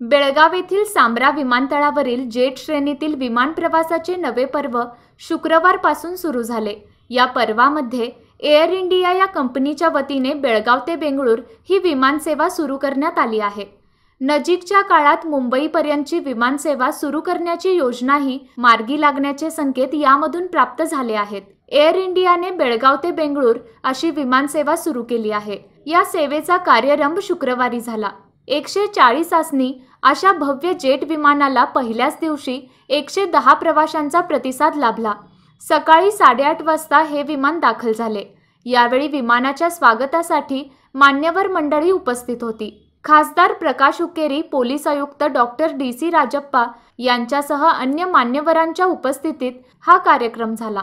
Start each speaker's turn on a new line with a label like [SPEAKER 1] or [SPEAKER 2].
[SPEAKER 1] बेळगाव येथील सांब्रा विमानतळावरील जेट श्रेणीतील विमान प्रवासाचे नवे पर्व शुक्रवारपासून सुरू झाले. या पर्वामध्ये एअर इंडिया या कंपनीच्या वतीने बेळगाव ते बेंगळूर ही विमानसेवा सुरू करण्यात आली आहे. नजीकच्या काळात मुंबईपर्यंतची विमानसेवा सुरू करण्याची योजनाही मार्गी लागण्याचे संकेत यामधून प्राप्त झाले आहेत. एअर इंडियाने बेळगाव ते बेंगळूर अशी विमानसेवा सुरू केली आहे. या सेवेचा कार्यरंभ शुक्रवारी झाला. एकशे चाळीस आसनी अशा भव्य जेट विमानाला पहिल्याच दिवशी एकशे दहा प्रवाशांचा प्रतिसाद लाभला. सकाळी साडेआठ वाजता हे विमान दाखल झाले. यावेळी विमानाच्या स्वागतासाठी मान्यवर मंडळी उपस्थित होती. खासदार प्रकाश उकेरी पोलीस आयुक्त डॉक्टर डी सी राजप्पा यांच्यासह अन्य मान्यवरांच्या उपस्थितीत हा कार्यक्रम झाला.